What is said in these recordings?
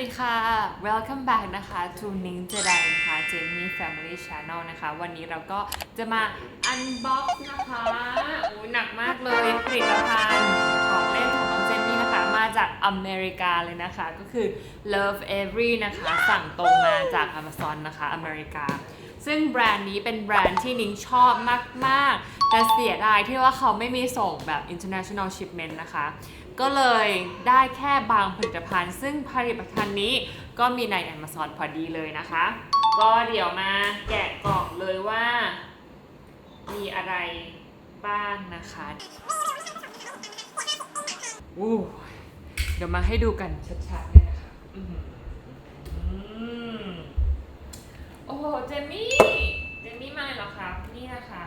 วัสดีค่ะ welcome back นะคะ to นิ้งเจไดนะคะ Jamie Family Channel นะคะ วันนี้เราก็จะมา unbox นะคะโอ้ยหนักมากเลยผลิตภัณฑ์ของเล่นของน้องเจนนี่นะคะ มาจากอเมริกาเลยนะคะ ก็คือ Love Every นะคะ สั่งตรงมาจาก Amazon นะคะ อเมริกา ซึ่งแบรนด์นี้เป็นแบรนด์ที่นิ้งชอบมาก ๆ แต่เสียดายที่ว่าเขาไม่มีส่งแบบ international shipment นะคะ ก็เลยได้แค่บางผลิตภัณฑ์ ซึ่งผลิตภัณฑ์นี้ก็มีใน Amazon พอดีเลยนะคะ ก็เดี๋ยวมาแกะกล่องเลยว่า มีอะไรบ้างนะคะอู้เดี๋ยวมาให้ดูกันชัดๆเลยนะคะอื้อหืออืมโอ้โห เจมี่ เจมี่มาเหรอครับ นี่นะคะ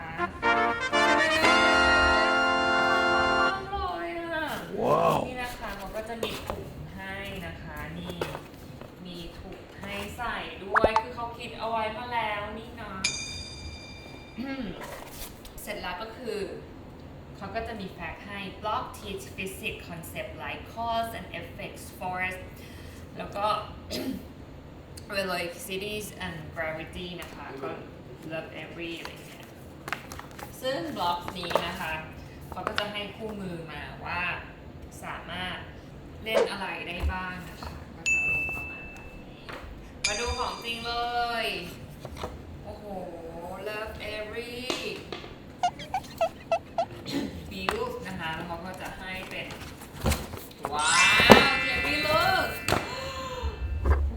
เสร็จแล้วก็คือเขาก็จะมีแฟกต์ให้ block teach physics concept like cause and effects force แล้วก็ velocities and gravity นะคะ ก็ love every อะไรเงี้ยซึ่งบล็อกนี้นะคะเขาก็จะให้คู่มือมาว่าสามารถเล่นอะไรได้บ้างนะคะ ก็จะลงประมาณแบบนี้ มาดูของจริงเลย love every build นะคะแล้วเขาก็จะให้เป็น ว้าวเจมี่เลิก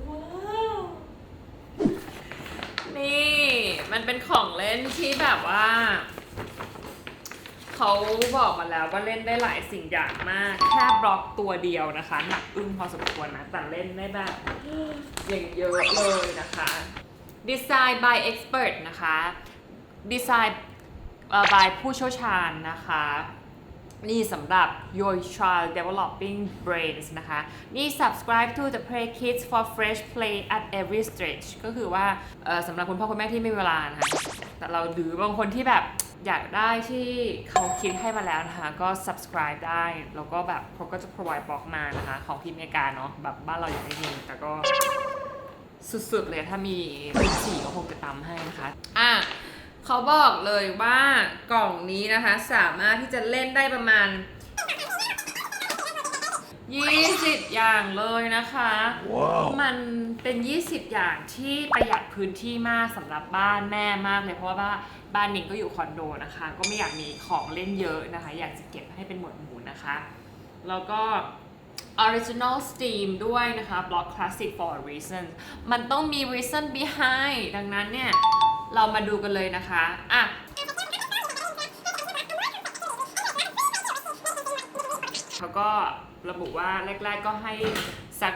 ว้าว นี่ มันเป็นของเล่นที่แบบว่า เขาบอกมาแล้วว่าเล่นได้หลายสิ่งอย่างมาก แค่บล็อกตัวเดียวนะคะ หนักอึ้งพอสมควรนะ แต่เล่นได้แบบอย่างเยอะเลยนะคะ Design by expert นะคะ Design by ผู้เชี่ยวชาญนะคะ นี่สำหรับ your child developing brains นะคะ นี่ subscribe to the play kids for fresh play at every stage ก็คือว่าเอ่อสำหรับคุณพ่อคุณแม่ที่ไม่มีเวลานะคะ แต่เราหรือบางคนที่แบบอยากได้ที่เขาคิดให้มาแล้วนะคะ ก็ subscribe ได้ แล้วก็แบบเขาก็จะ provide บล็อกมานะคะ ของที่อเมริกาเนาะแบบบ้านเราอยังไม่มีแต่ก็ สุดๆเลยถ้ามีเป็นสีก็คงจะตำให้นะคะอะเขาบอกเลยว่ากล่องนี้นะคะ สามารถที่จะเล่นได้ประมาณ 20 อย่างเลยนะคะว้าวมันเป็น 20 อย่างที่ประหยัดพื้นที่มากสำหรับบ้านแม่มากเลย เพราะว่าบ้านนิงก็อยู่คอนโดนะคะ ก็ไม่อยากมีของเล่นเยอะนะคะ อยากจะเก็บให้เป็นหมวดหมู่นะคะ แล้วก็ original steam ด้วยนะคะ block classic for a reason มันต้องมี reason behind ดังนั้นเนี่ย เรามาดูกันเลยนะคะ อะ เขาก็ระบุว่าแรก ๆ ก็ให้สัก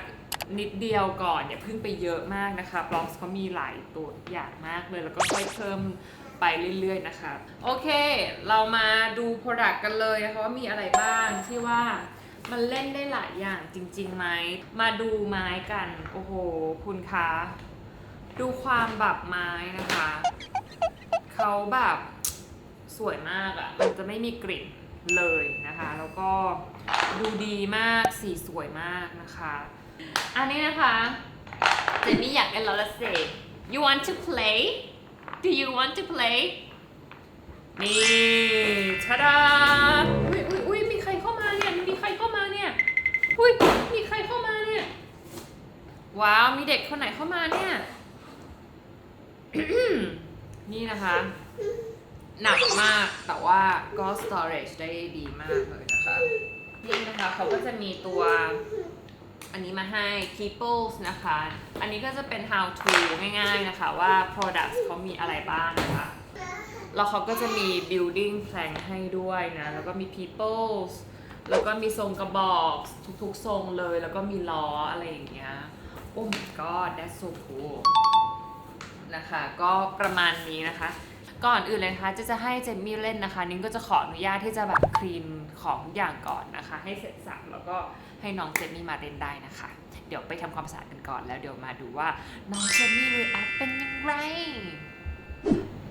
นิดเดียวก่อนอย่าเพิ่งไปเยอะมากนะคะบล็อกเขามีหลายตัวอย่างมากเลย แล้วก็ค่อยเพิ่มไปเรื่อยๆนะคะ โอเค เรามาดู Product กันเลยนะคะว่ามีอะไรบ้างที่ว่า มันเล่นได้หลายอย่างจริงๆไหมมาดูไม้กัน โอ้โห คุณคะ ดูความแบบไม้นะคะ เขาแบบสวยมากอะ่ะ มันจะไม่มีกลิ่นเลยนะคะ แล้วก็ดูดีมาก สีสวยมากนะคะ อันนี้นะคะเจนนี่อยากเล่นแล้วละเซ you want to play do you want to play นี่ชาดาอุ้ยอุ้ยอุ้ยมีใครเข้ามาเนี่ย มีใครเข้ามาเนี่ย อุ้ย มีใครเข้ามาเนี่ย ว้าว มี เด็กคนไหนเข้ามาเนี่ย นี่นะคะ หนักมากแต่ว่าก็ storage ได้ดีมากเลยนะคะ นี่นะคะเขาก็จะมีตัวอันนี้มาให้ Keeples นะคะ อันนี้ก็จะเป็น how to ง่ายๆนะคะว่า products เขามีอะไรบ้างนะคะ แล้วเขาก็จะมี building plan ให้ด้วยนะ แล้วก็มี peoples แล้วก็มีทรงกระบอกทุกๆทรงเลย แล้วก็มีล้ออะไรอย่างเงี้ย โอ้ my god that's so cool นะคะ ก็ประมาณนี้นะคะ ก่อนอื่นเลยนะคะจะจะให้เจมมี่เล่นนะคะ นิ้งก็จะขออนุญาตที่จะแบบคลีนของทุกอย่างก่อนนะคะ ให้เสร็จสับแล้วก็ให้น้องเจมมี่มาเล่นได้นะคะ เดี๋ยวไปทำความสะอาดกันก่อนแล้วเดี๋ยวมาดูว่าน้องเจมมี่รีแอคเป็นยังไง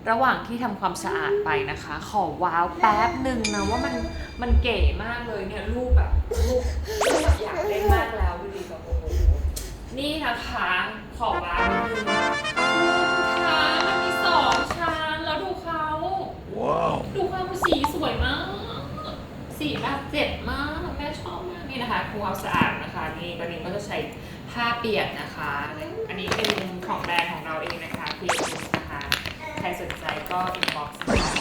ระหว่างที่ทำความสะอาดไปนะคะ ขอว้าวแป๊บหนึ่งนะว่ามันมันเก๋มากเลยเนี่ยรูปแบบรูปรูปแบบอยากเล่นมากแล้วดูดิแบบโอ้โห นี่นะคะขอว่าคุณคะมันมีสองชั้นแล้วดูเขา Wow. ดูความสีสวยมาก สีแบบเจ็ดมากแม่ชอบมากนี่นะคะครูควาสะอาดนะคะ นี่กรณีก็จะใช้ผ้าเปียกนะคะ อันนี้เป็นของแบรนด์ของเราเองนะคะเพียนะคะ ใครสนใจก็อินบ็อกซ์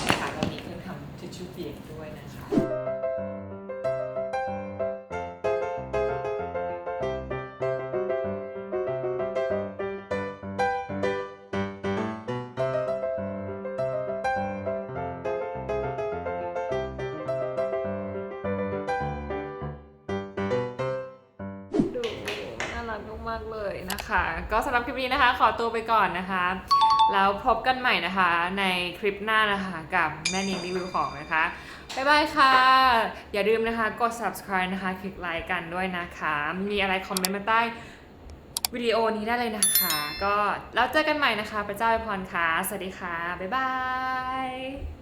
นะคะเรามีเครื่องทำทิชชู่เปียกด้วยนะคะ รักมากๆเลยนะคะ ก็สำหรับคลิปนี้นะคะ ขอตัวไปก่อนนะคะ แล้วพบกันใหม่นะคะ ในคลิปหน้านะคะกับแม่นิงรีวิวของนะคะบ๊ายบายค่ะ อย่าลืมนะคะกด subscribe นะคะ คลิกไลค์กันด้วยนะคะ มีอะไรคอมเมนต์มาใต้วิดีโอนี้ได้เลยนะคะ ก็แล้วเจอกันใหม่นะคะ พระเจ้าอวยพรค่ะ สวัสดีค่ะ บ๊ายบาย